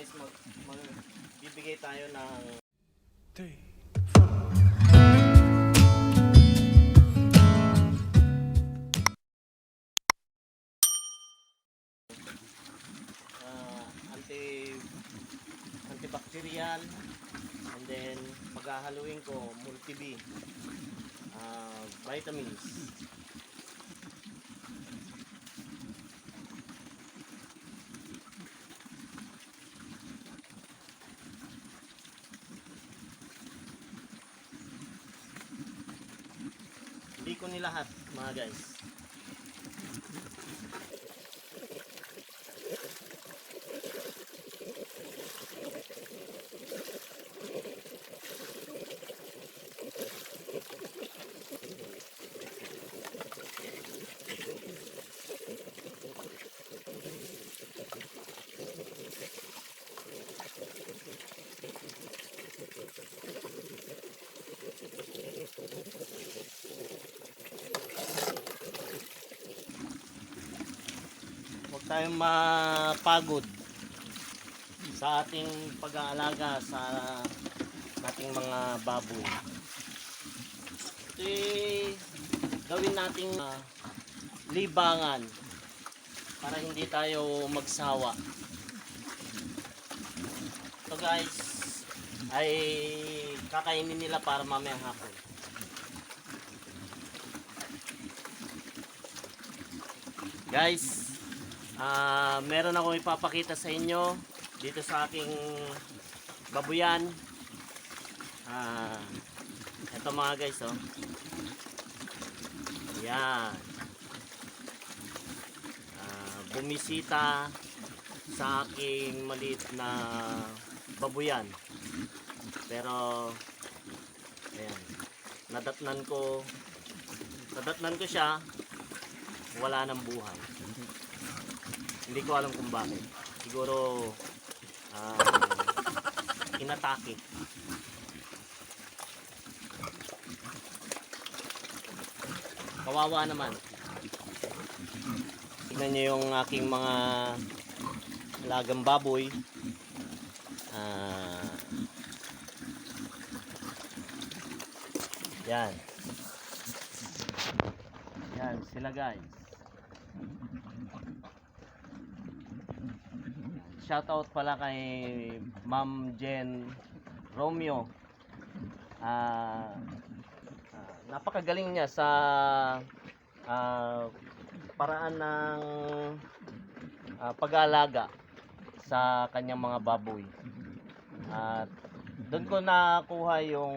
guys, mag, mag, bibigay tayo ng three, uh, anti antibacterial and then paghahaluin ko multi B uh, vitamins nilahat mga guys tayong mapagod sa ating pag-aalaga sa ating mga baboy. Ito gawin nating ah, libangan para hindi tayo magsawa. Ito guys ay kakainin nila para mamayang hapon. Guys, ah meron akong ipapakita sa inyo dito sa aking babuyan. Ah, ito mga guys, oh. Yan. Ah, bumisita sa aking maliit na babuyan. Pero ayan, nadatnan ko nadatnan ko siya wala ng buhay. Hindi ko alam kung bakit. Siguro ah, inatake. Kawawa naman. Tignan niyo yung aking mga alagang baboy. Ah, yan. Yan sila guys. Shoutout pala kay Ma'am Jen Romeo. Ah, ah, napakagaling niya sa ah, paraan ng ah, pag-aalaga sa kanyang mga baboy. At doon ko nakuha yung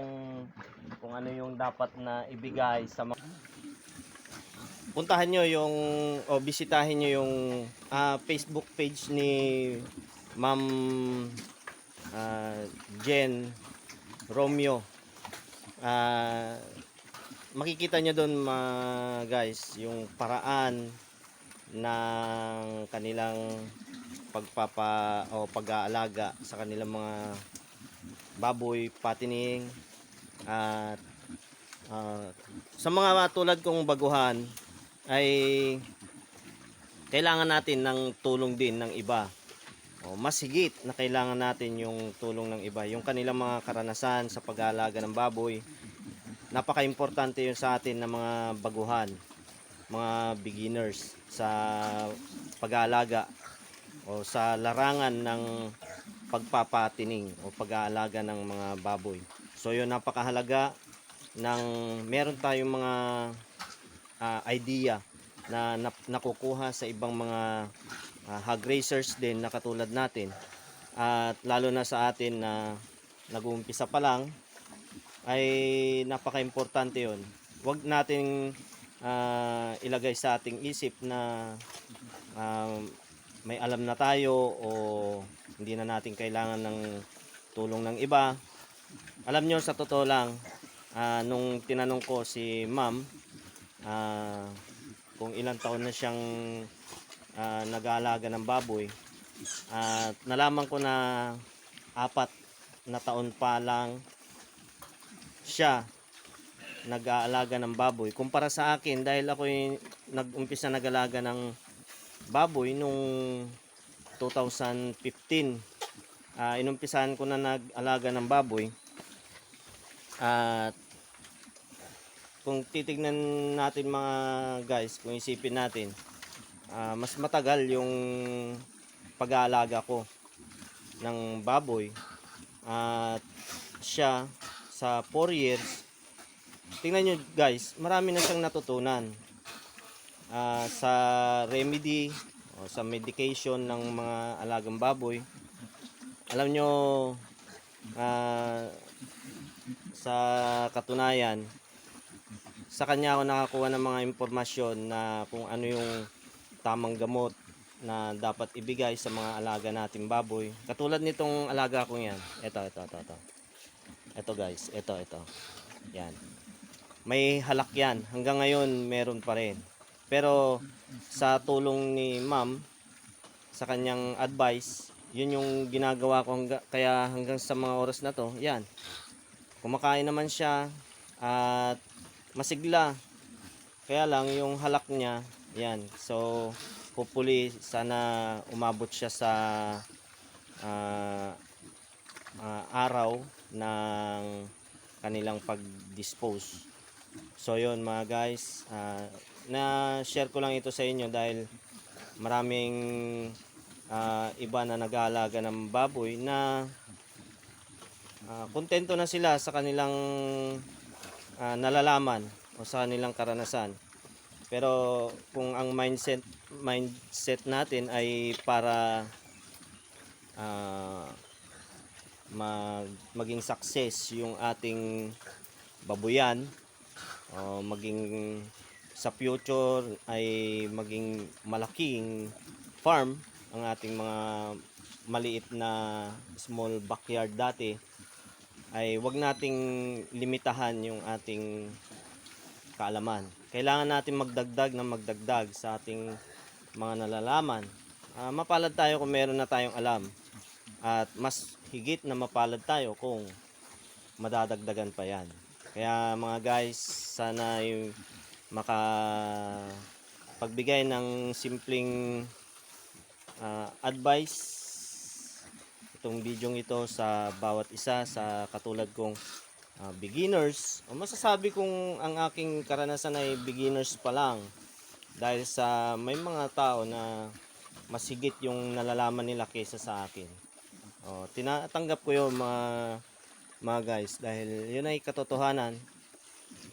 kung ano yung dapat na ibigay sa mga puntahan nyo yung o bisitahin nyo yung ah, Facebook page ni Ma'am ah, Jen Romeo. Ah, makikita nyo doon mga guys yung paraan ng kanilang pagpapa o pag-aalaga sa kanilang mga baboy, patining at ah, sa mga tulad kong baguhan ay kailangan natin ng tulong din ng iba. O, mas higit na kailangan natin yung tulong ng iba. Yung kanilang mga karanasan sa pag-aalaga ng baboy. Napaka-importante yun sa atin ng mga baguhan, mga beginners sa pag-aalaga o sa larangan ng pagpapatining o pag-aalaga ng mga baboy. So yun napakahalaga ng meron tayong mga ah, idea na nakukuha sa ibang mga ah, hog racers din na katulad natin at lalo na sa atin na nag-uumpisa pa lang ay napaka-importante yon. Huwag nating ah, ilagay sa ating isip na ah, may alam na tayo o hindi na natin kailangan ng tulong ng iba. Alam nyo sa totoo lang, ah, nung tinanong ko si ma'am, ah, kung ilang taon na siyang ah, nag-aalaga ng baboy, at nalaman ko na apat na taon pa lang siya nag-aalaga ng baboy. Kumpara sa akin, dahil ako nag-umpisa nag-alaga ng baboy nung 2015 ah, inumpisahan ko na nag-alaga ng baboy. At kung titignan natin mga guys, kung isipin natin, ah, mas matagal yung pag-aalaga ko ng baboy. At siya sa 4 years, tingnan nyo guys, marami na siyang natutunan Ah, sa remedy o sa medication ng mga alagang baboy. Alam nyo, ah, sa katunayan, sa kanya ako nakakuha ng mga impormasyon na kung ano yung tamang gamot na dapat ibigay sa mga alaga nating baboy. Katulad nitong alaga ko yan. Ito, ito, ito, ito. Ito guys, ito, ito. Yan. May halak yan. Hanggang ngayon, meron pa rin. Pero sa tulong ni ma'am, sa kanyang advice, yun yung ginagawa ko hangga, kaya hanggang sa mga oras na to, yan. Kumakain naman siya at masigla. Kaya lang yung halak niya, yan. So, hopefully sana umabot siya sa ah, ah, araw ng kanilang pag-dispose. So yun mga guys, ah, na-share ko lang ito sa inyo dahil maraming ah, iba na nag-aalaga ng baboy na ah, kontento na sila sa kanilang ah, nalalaman o sa kanilang karanasan. Pero kung ang mindset mindset natin ay para ah, mag, maging success yung ating babuyan o maging sa future ay maging malaking farm ang ating mga maliit na small backyard dati ay wag nating limitahan yung ating kaalaman. Kailangan natin magdagdag na magdagdag sa ating mga nalalaman. Ah, mapalad tayo kung meron na tayong alam. At mas higit na mapalad tayo kung madadagdagan pa yan. Kaya mga guys, sana yung maka pagbigay ng simpleng ah, advice itong bidyong ito sa bawat isa sa katulad kong ah, beginners. O masasabi kong ang aking karanasan ay beginners pa lang. Dahil sa may mga tao na masigit yung nalalaman nila kaysa sa akin. O, tinatanggap ko yun mga mga guys. Dahil yun ay katotohanan.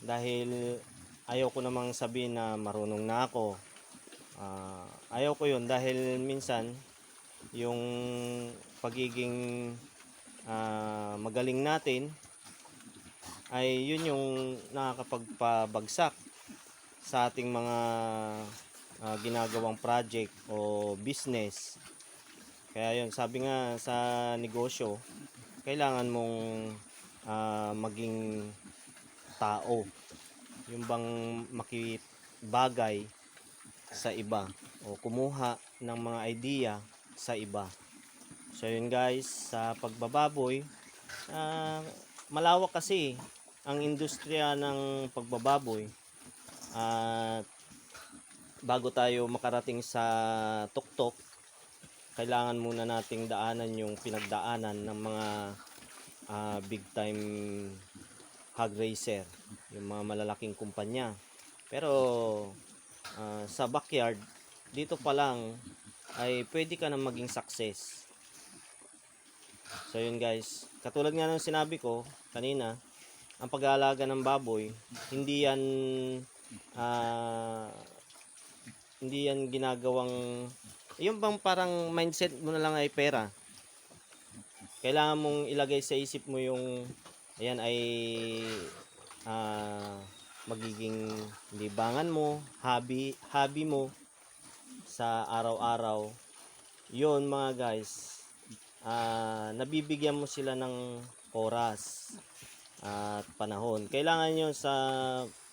Dahil ayaw ko namang sabihin na marunong na ako. Ah, ayaw ko yun. Dahil minsan yung pagiging ah, magaling natin ay yun yung nakakapagpabagsak sa ating mga ah, ginagawang project o business kaya yun sabi nga sa negosyo kailangan mong ah, maging tao yung bang makibagay sa iba o kumuha ng mga idea sa iba. So yun guys, sa pagbababoy, ah, malawak kasi ang industriya ng pagbababoy. At bago tayo makarating sa tuktok, kailangan muna nating daanan yung pinagdaanan ng mga ah, big time hog racer, yung mga malalaking kumpanya. Pero ah, sa backyard, dito pa lang ay pwede ka na maging success. So yun guys, katulad nga ng sinabi ko kanina, ang pag-aalaga ng baboy, hindi yan ah, hindi yan ginagawang yung bang parang mindset mo na lang ay pera. Kailangan mong ilagay sa isip mo yung ayan ay ah, magiging libangan mo, hobby, hobby mo sa araw-araw. Yun mga guys, ah, nabibigyan mo sila ng oras at panahon. Kailangan nyo sa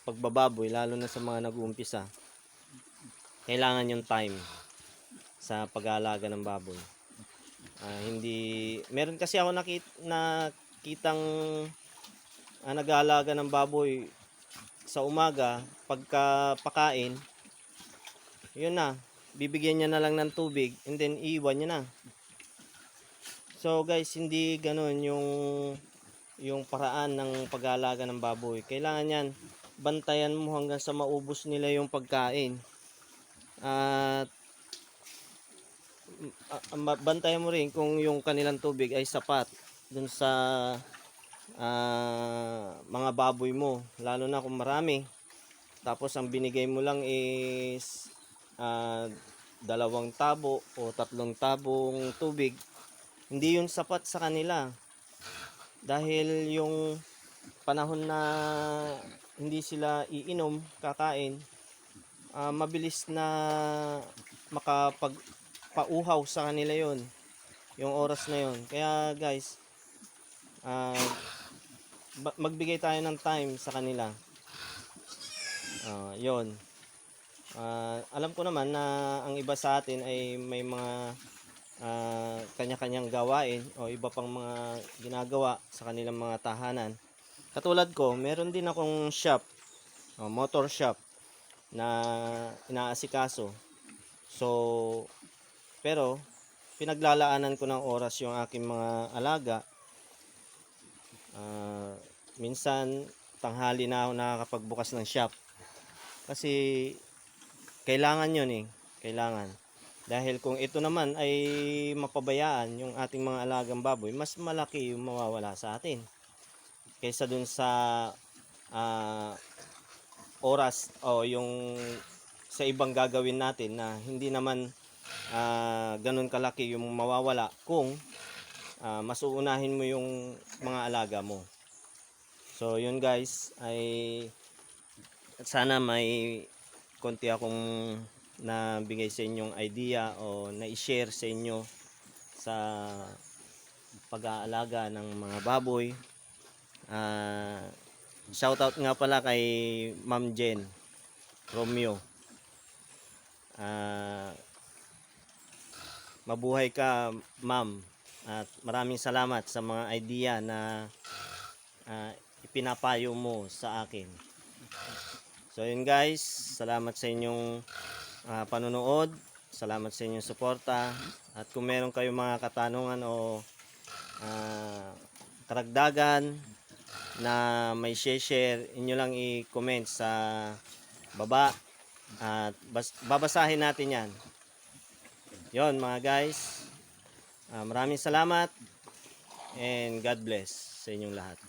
pagbababoy, lalo na sa mga nag-uumpisa, kailangan yung time sa pag-aalaga ng baboy. Ah, hindi, meron kasi ako nakit, nakitang ah, nag-aalaga ng baboy sa umaga, pagka pakain, yun na, bibigyan niya na lang ng tubig and then iiwan niya na. So guys, hindi ganun yung yung paraan ng pag-aalaga ng baboy. Kailangan yan bantayan mo hanggang sa maubos nila yung pagkain. At ah, ah, bantayan mo rin kung yung kanilang tubig ay sapat dun sa ah, mga baboy mo. Lalo na kung marami. Tapos ang binigay mo lang is ah, dalawang tabo o tatlong tabong tubig. Hindi yun sapat sa kanila. Dahil yung panahon na hindi sila iinom, kakain, ah, mabilis na makapagpauhaw sa kanila yon yung oras na yon kaya guys ba- magbigay tayo ng time sa kanila. Ah, yon Ah, alam ko naman na ang iba sa atin ay may mga ah, kanya-kanyang gawain o iba pang mga ginagawa sa kanilang mga tahanan katulad ko meron din akong shop oh, motor shop na inaasikaso. So, pero pinaglalaanan ko ng oras yung aking mga alaga. Ah, minsan tanghali na ako nakakapagbukas ng shop. Kasi kailangan yun eh. Kailangan. Dahil kung ito naman ay mapabayaan yung ating mga alagang baboy, mas malaki yung mawawala sa atin. Kaysa dun sa ah, oras o yung sa ibang gagawin natin na hindi naman ah, ganun kalaki yung mawawala kung ah, mas uunahin mo yung mga alaga mo. So yun guys ay sana may konti akong nabigay sa inyong idea o na-share sa inyo sa pag-aalaga ng mga baboy. Ah, Shoutout nga pala kay Ma'am Jen Romeo. Ah, mabuhay ka, Ma'am. At maraming salamat sa mga idea na ah, ipinapayo mo sa akin. So yun guys, salamat sa inyong ah, panonood. Salamat sa inyong suporta. At kung meron kayong mga katanungan o ah, karagdagan, na may share inyo lang i-comment sa baba at bas- babasahin natin yan yon mga guys Ah, maraming salamat and God bless sa inyong lahat